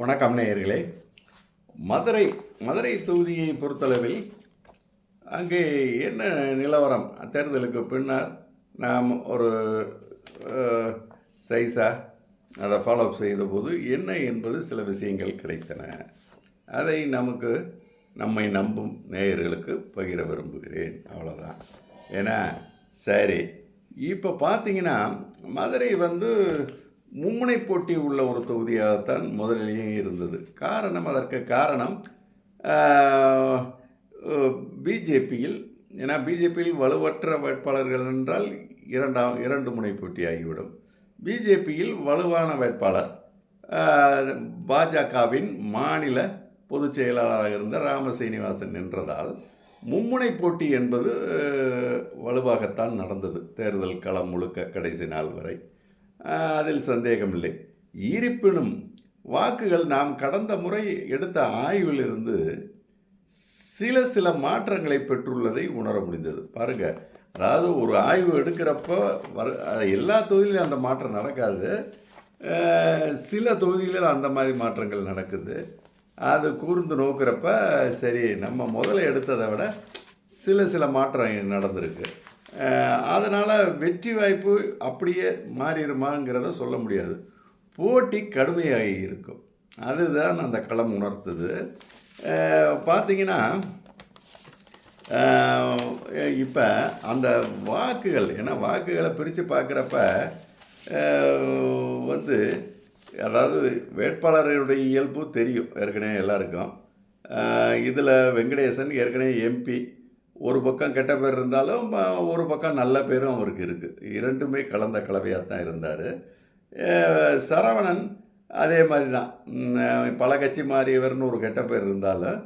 வணக்கம் நேயர்களே. மதுரை மதுரை தொகுதியை பொறுத்தளவில் அங்கே என்ன நிலவரம்? தேர்தலுக்கு பின்னர் நாம் ஒரு சைஸாக அதை ஃபாலோ செய்தபோது என்ன என்பது சில விஷயங்கள் கிடைத்தன. அதை நமக்கு நம்மை நம்பும் நேயர்களுக்கு பகிர விரும்புகிறேன். அவ்வளோதான் ஏன்னா சரி. இப்போ பார்த்தீங்கன்னா மதுரை வந்து மும்முனை போட்டி உள்ள ஒரு தொகுதியாகத்தான் முதலிலேயே இருந்தது. காரணம் அதற்கு காரணம் பிஜேபியில் ஏன்னா பிஜேபியில் வலுவற்ற வேட்பாளர்கள் என்றால் இரண்டாம் இரண்டு முனை போட்டி ஆகிவிடும் பிஜேபியில் வலுவான வேட்பாளர் பாஜகவின் மாநில பொதுச் செயலாளராக இருந்த ராம சீனிவாசன் நின்றதால் மும்முனை போட்டி என்பது வலுவாகத்தான் நடந்தது. தேர்தல் களம் முழுக்க கடைசி நாள் வரை. அதில் சந்தேகமில்லை. இருப்பினும் வாக்குகள் நாம் கடந்த முறை எடுத்த ஆய்விலிருந்து சில சில மாற்றங்களை பெற்றுள்ளதை உணர முடிந்தது. பாருங்கள் அதாவது ஒரு ஆய்வு எடுக்கிறப்போ வர எல்லா தொகுதியிலும் அந்த மாற்றம் நடக்காது. சில தொகுதிகளில் அந்த மாதிரி மாற்றங்கள் நடக்குது. அது கூர்ந்து நோக்கிறப்ப சரி நம்ம முதல்ல எடுத்ததை விட சில சில மாற்றம் நடந்திருக்கு. அதனால் வெற்றி வாய்ப்பு அப்படியே மாறிடுமாங்கிறத சொல்ல முடியாது. போட்டி கடுமையாக இருக்கும். அதுதான் அந்த களம் உணர்த்துது. பார்த்தீங்கன்னா இப்போ அந்த வாக்குகள் ஏன்னா வாக்குகளை பிரித்து பார்க்குறப்ப வந்து அதாவது வேட்பாளர்களுடைய இயல்பு தெரியும் ஏற்கனவே எல்லாருக்கும். இதில் வெங்கடேசன் ஏற்கனவே எம்பி ஒரு பக்கம் கெட்ட பேர் இருந்தாலும் ஒரு பக்கம் நல்ல பேரும் அவருக்கு இருக்குது இரண்டுமே கலந்த கலவையாக தான் இருந்தார் சரவணன் அதே மாதிரி தான் பல கட்சி மாறியவர்னு ஒரு கெட்ட பேர் இருந்தாலும்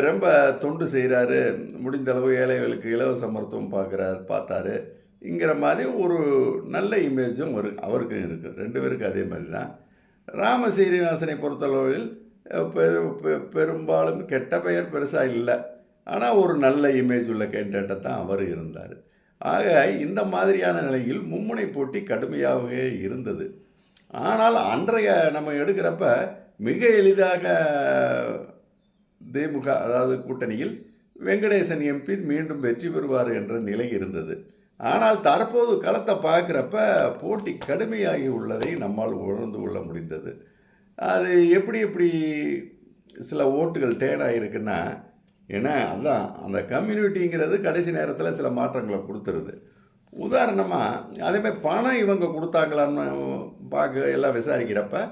ரொம்ப தொண்டு செய்கிறாரு முடிந்த அளவு ஏழைகளுக்கு இலவச மருத்துவம் பார்க்குறாரு பார்த்தாரு. இங்கிற மாதிரி ஒரு நல்ல இமேஜும் ஒரு அவருக்கும் இருக்குது ரெண்டு பேருக்கும் அதே மாதிரி தான் ராம சீனிவாசனை பொறுத்தளவில் பெரு- பெ- பெரும்பாலும் கெட்ட பெயர் பெருசாக இல்லை. ஆனால் ஒரு நல்ல இமேஜ் உள்ள கேண்டிடேட்டாக தான் அவர் இருந்தார். ஆக இந்த மாதிரியான நிலையில் மும்முனை போட்டி கடுமையாகவே இருந்தது. ஆனால் அன்றைய நம்ம எடுக்கிறப்ப மிக எளிதாக தேமுக அதாவது கூட்டணியில் வெங்கடேசன் எம்பி மீண்டும் வெற்றி பெறுவார் என்ற நிலை இருந்தது. ஆனால் தற்போது களத்தை பார்க்குறப்ப போட்டி கடுமையாகி உள்ளதை நம்மால் உணர்ந்து கொள்ள முடிந்தது. அது எப்படி எப்படி சில ஓட்டுகள் டேன் ஆகிருக்குன்னா ஏன்னா அதுதான் அந்த கம்யூனிட்டிங்கிறது கடைசி நேரத்தில் சில மாற்றங்களை கொடுத்துருது. உதாரணமாக அதேமாதிரி பணம் இவங்க கொடுத்தாங்களான்னு பார்க்க எல்லாம் விசாரிக்கிறப்ப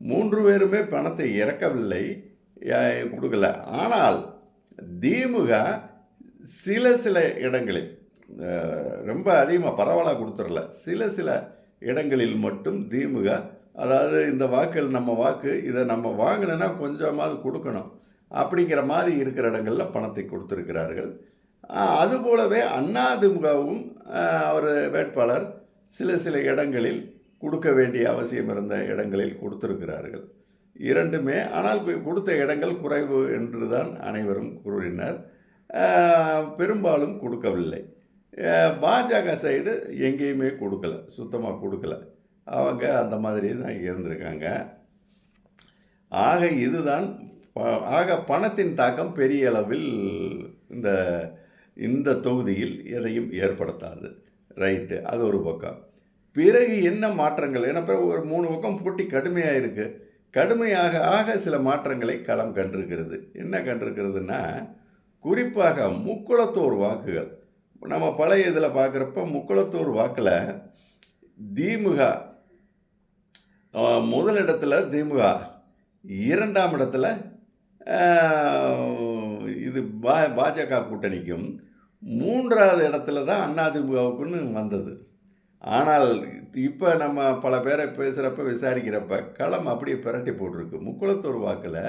மூன்று பேருமே பணத்தை இறக்கவில்லை கொடுக்கல. ஆனால் திமுக சில சில இடங்களில் ரொம்ப அதிகமாக பரவலாக கொடுத்துடல சில சில இடங்களில் மட்டும் திமுக அதாவது இந்த வாக்கில் நம்ம வாக்கு இதை நம்ம வாங்கினோன்னா கொஞ்சமாவது கொடுக்கணும். அப்படிங்கிற மாதிரி இருக்கிற இடங்களில் பணத்தை கொடுத்துருக்கிறார்கள். அதுபோலவே அண்ணாதிமுகவும் அவர் வேட்பாளர் சில சில இடங்களில் கொடுக்க வேண்டிய அவசியம் இருந்த இடங்களில் கொடுத்துருக்கிறார்கள். இரண்டுமே ஆனால் கொடுத்த இடங்கள் குறைவு என்று தான் அனைவரும் கூறினர். பெரும்பாலும் கொடுக்கவில்லை. பாஜக சைடு எங்கேயுமே கொடுக்கல சுத்தமாக கொடுக்கல. அவங்க அந்த மாதிரி தான் இருந்திருக்காங்க. ஆக இதுதான் ஆக பணத்தின் தாக்கம் பெரிய அளவில் இந்த இந்த தொகுதியில் எதையும் ஏற்படுத்தாது. ரைட்டு அது ஒரு பக்கம். பிறகு என்ன மாற்றங்கள்? ஏன்னா பிறகு ஒரு மூணு பக்கம் போட்டி கடுமையாக இருக்குது கடுமையாக ஆக சில மாற்றங்களை களம் கண்டிருக்கிறது. என்ன கண்டிருக்கிறதுனா குறிப்பாக முக்குளத்தோர் வாக்குகள். நம்ம பழைய இதில் பார்க்குறப்ப முக்குளத்தோர் வாக்கில் திமுக முதலிடத்தில் திமுக இரண்டாம் இடத்துல இது பா பாஜக கூட்டணிக்கும் மூன்றாவது இடத்துல தான் அதிமுகவுக்குன்னு வந்தது. ஆனால் இப்போ நம்ம பல பேரை பேசுகிறப்ப விசாரிக்கிறப்ப களம் அப்படியே பிரட்டி போட்டிருக்கு. முக்குளத்தூர் வாக்கில்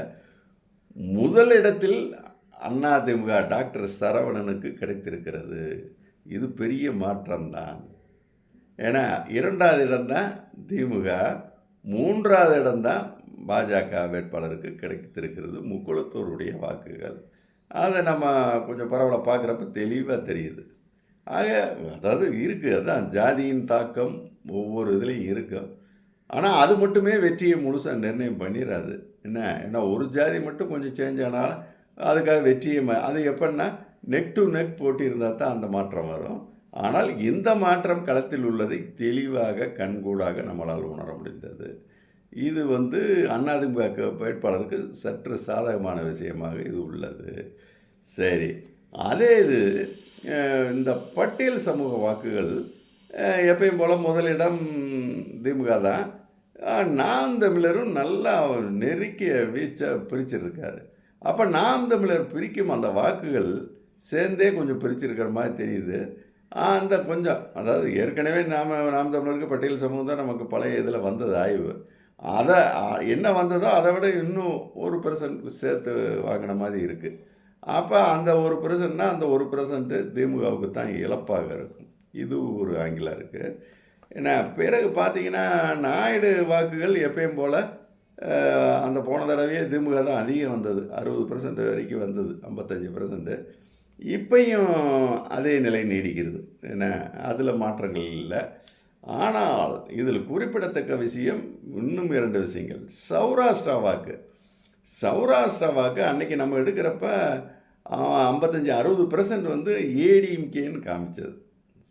முதல் இடத்தில் அதிமுக டாக்டர் சரவணனுக்கு கிடைத்திருக்கிறது. இது பெரிய மாற்றம்தான். ஏன்னா இரண்டாவது இடம்தான் திமுக மூன்றாவது இடம்தான் பாஜக வேட்பாளருக்கு கிடைத்திருக்கிறது முக்குளத்தூருடைய வாக்குகள். அதை நம்ம கொஞ்சம் பரவாயில்ல பார்க்குறப்ப தெளிவாக தெரியுது. ஆக அதாவது இருக்குது அதுதான் ஜாதியின் தாக்கம் ஒவ்வொரு இதுலேயும் இருக்கும் ஆனால் அது மட்டுமே வெற்றியை முழுசாக நிர்ணயம் பண்ணிடாது என்ன? ஏன்னா ஒரு ஜாதி மட்டும் கொஞ்சம் சேஞ்ச் ஆனால் அதுக்காக வெற்றியை அது எப்படின்னா நெக் டு நெக் போட்டி இருந்தால் தான் அந்த மாற்றம் வரும். ஆனால் இந்த மாற்றம் களத்தில் உள்ளதை தெளிவாக கண்கூடாக நம்மளால் உணர முடிந்தது. இது வந்து அதிமுக வேட்பாளருக்கு சற்று சாதகமான விஷயமாக இது உள்ளது. சரி. அதே இது இந்த பட்டியல் சமூக வாக்குகள் எப்பயும் போல் முதலிடம் திமுக தான். நாம் தமிழரும் நல்லா நெருக்கிய வீச்சை பிரிச்சிருக்காரு. அப்போ நாம் தமிழர் பிரிக்கும் அந்த வாக்குகள் சேர்ந்தே கொஞ்சம் பிரிச்சிருக்கிற மாதிரி தெரியுது. அந்த கொஞ்சம் அதாவது ஏற்கனவே நாம் நாம் தமிழருக்கு பட்டியல் சமூகம் தான் நமக்கு பழைய இதில் வந்தது ஆய்வு. அதை என்ன வந்ததோ அதை விட இன்னும் ஒரு பர்சன்ட் சேர்த்து வாங்கின மாதிரி இருக்குது அப்போ அந்த ஒரு பர்சன்ட்னா அந்த ஒரு பர்சன்ட்டு திமுகவுக்கு தான் இழப்பாக இருக்கும். இது ஒரு ஆங்கிலம் இருக்குது ஏன்னா பிறகு பார்த்தீங்கன்னா நாயுடு வாக்குகள் எப்பயும் போல் அந்த போன தடவையே திமுக தான் அதிகம் வந்தது. அறுபது பர்சன்ட் வரைக்கும் வந்தது. ஐம்பத்தஞ்சு பர்சன்ட்டு இப்பையும் அதே நிலை நீடிக்கிறது. ஏன்னா அதில் மாற்றங்கள் இல்லை. ஆனால் இதில் குறிப்பிடத்தக்க விஷயம் இன்னும் இரண்டு விஷயங்கள். சௌராஷ்டிரா வாக்கு சௌராஷ்டிரா வாக்கு அன்றைக்கி நம்ம எடுக்கிறப்ப ஐம்பத்தஞ்சு அறுபது பர்சன்ட் வந்து ஏடிஎம்கேன்னு காமிச்சது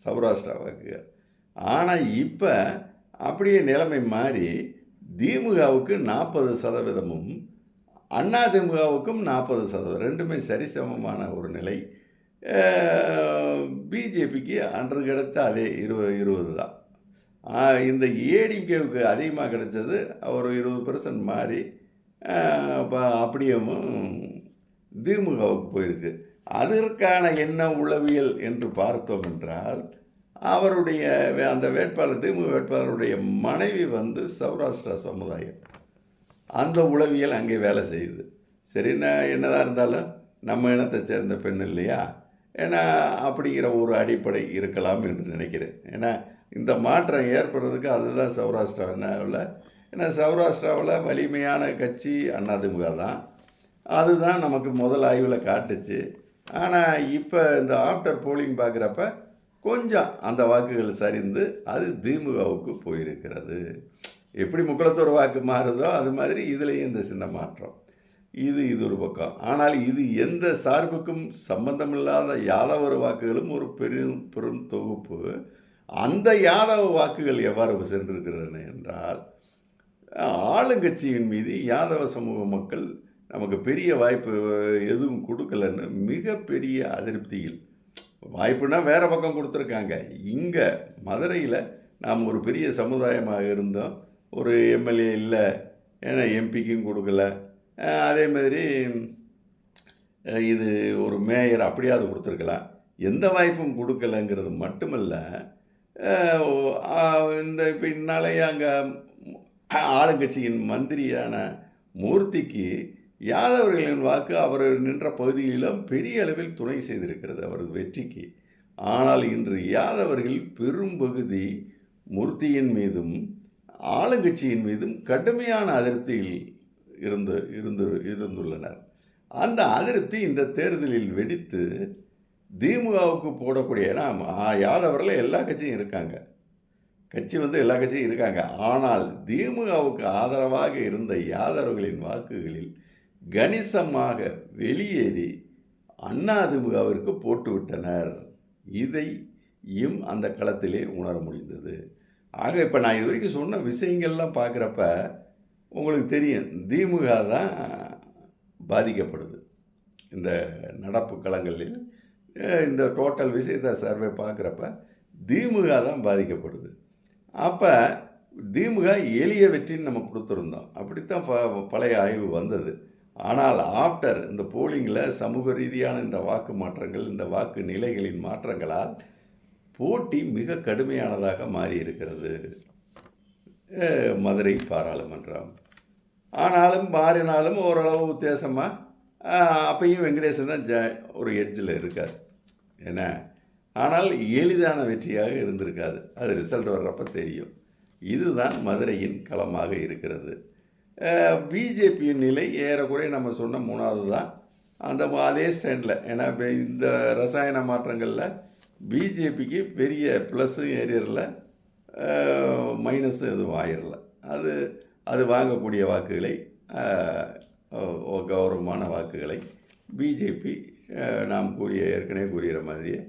சௌராஷ்டிரா வாக்கு ஆனால் இப்போ அப்படியே நிலைமை மாறி திமுகவுக்கு நாற்பது சதவீதமும் அண்ணா திமுகவுக்கும் நாற்பது சதவீதம் ரெண்டுமே சரிசமமான ஒரு நிலை. பிஜேபிக்கு அன்று கிடைத்த அதே இருபது இருபது தான். இந்த ஏடிகேவுக்கு அதிகமாக கிடைச்சது. ஒரு இருபது பர்சன்ட் மாறி இப்போ அப்படியும் திமுகவுக்கு போயிருக்கு. அதற்கான என்ன உளவியல் என்று பார்த்தோம் என்றால் அவருடைய வே- அந்த வேட்பாளர் திமுக வேட்பாளருடைய மனைவி வந்து சௌராஷ்டிரா சமுதாயம். அந்த உளவியல் அங்கே வேலை செய்யுது. சரி நான் இருந்தாலும் நம்ம இனத்தை சேர்ந்த பெண் இல்லையா? ஏன்னா அப்படிங்கிற ஒரு அடிப்படை இருக்கலாம் என்று நினைக்கிறேன். ஏன்னா இந்த மாற்றம் ஏற்படுறதுக்கு அதுதான் சௌராஷ்டிராவில் ஏன்னா சௌராஷ்டிராவில் வலிமையான கட்சி அதிமுக தான். அதுதான் நமக்கு முதல் ஆய்வில் காட்டுச்சு. ஆனால் இப்போ இந்த ஆஃப்டர் போலிங் பார்க்குறப்ப கொஞ்சம் அந்த வாக்குகள் சரிந்து அது திமுகவுக்கு போயிருக்கிறது. எப்படி முக்குளத்தூர் வாக்கு மாறுதோ அது மாதிரி இதுலேயும் இந்த சின்ன மாற்றம். இது இது ஒரு பக்கம். ஆனால் இது எந்த சார்புக்கும் சம்பந்தமில்லாத யாதவர் வாக்குகளும் ஒரு பெரும் பெரும் தொகுப்பு. அந்த யாதவ வாக்குகள் எவ்வாறு சென்றிருக்கிறன என்றால் ஆளுங்கட்சியின் மீது யாதவ சமூக மக்கள் நமக்கு பெரிய வாய்ப்பு எதுவும் கொடுக்கலன்னு மிகப்பெரிய அதிருப்தியில் வாய்ப்புனா வேறு பக்கம் கொடுத்துருக்காங்க. இங்கே மதுரையில் நாம் ஒரு பெரிய சமுதாயமாக இருந்தோம். ஒரு எம்எல்ஏ இல்லை ஏன்னா எம்பிக்கும் கொடுக்கல. அதே மாதிரி இது ஒரு மேயர் அப்படியாவது கொடுத்துருக்கலாம். எந்த வாய்ப்பும் கொடுக்கலங்கிறது மட்டுமல்ல இந்த இப்போ இந்நாளையே அங்கே ஆளுங்கட்சியின் மந்திரியான மூர்த்திக்கு யாதவர்களின் வாக்கு அவர் நின்ற பகுதியிலும் பெரிய அளவில் துணை செய்திருக்கிறது அவரது வெற்றிக்கு. ஆனால் இன்று யாதவர்கள் பெரும்பகுதி மூர்த்தியின் மீதும் ஆளுங்கட்சியின் மீதும் கடுமையான அதிருப்தியில் இருந்து இருந்து இருந்துள்ளனர். அந்த அதிருப்தி இந்த தேர்தலில் வெடித்து திமுகவுக்கு போடக்கூடிய ஏன்னா யாதவரில் எல்லா கட்சியும் இருக்காங்க. கட்சி வந்து எல்லா கட்சியும் இருக்காங்க. ஆனால் திமுகவுக்கு ஆதரவாக இருந்த யாதவர்களின் வாக்குகளில் கணிசமாக வெளியேறி அதிமுகவிற்கு போட்டுவிட்டனர் இதையும் அந்த களத்திலே உணர முடிந்தது. ஆக இப்போ நான் இது வரைக்கும் சொன்ன விஷயங்கள்லாம் பார்க்குறப்ப உங்களுக்கு தெரியும் திமுக தான் பாதிக்கப்படுது. இந்த நடப்பு களங்களில் இந்த டோட்டல் விஷயத்தை சர்வே பார்க்குறப்ப திமுக தான் பாதிக்கப்படுது. அப்போ திமுக எளிய வெற்றின்னு நம்ம கொடுத்துருந்தோம். அப்படித்தான் ப பழைய ஆய்வு வந்தது. ஆனால் ஆஃப்டர் இந்த போலிங்கில் சமூக ரீதியான இந்த வாக்கு மாற்றங்கள் இந்த வாக்கு நிலைகளின் மாற்றங்களால் போட்டி மிக கடுமையானதாக மாறி இருக்கிறது மதுரை பாராளுமன்றம். ஆனாலும் மாறினாலும் ஓரளவு வித்தியாசமாக அப்பையும் வெங்கடேசன் தான் ஜ ஒரு எட்ஜில் இருக்கார். என்ன? ஆனால் எளிதான வெற்றியாக இருந்திருக்காது. அது ரிசல்ட் வர்றப்ப தெரியும். இதுதான் மதுரையின் களமாக இருக்கிறது. பிஜேபியின் நிலை ஏறக்குறைய நம்ம சொன்ன மூணாவது தான் அந்த அதே ஸ்டாண்டில். ஏன்னா இந்த ரசாயன மாற்றங்களில் பிஜேபிக்கு பெரிய ப்ளஸ்ஸும் ஏறிடல. மைனஸும் எதுவும் ஆயிரல அது அது வாங்கக்கூடிய வாக்குகளை கௌரவமான வாக்குகளை பிஜேபி நாம் கூறிய ஏற்கனவே கூறுகிற மாதிரியே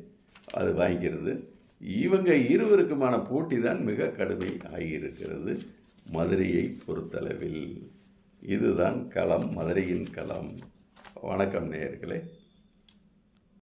அது வாங்கிக்கிறது. இவங்க இருவருக்குமான போட்டி தான் மிக கடுமை ஆகியிருக்கிறது மதுரையை பொறுத்தளவில். இதுதான் களம் மதுரையின் களம். வணக்கம் நேயர்களே.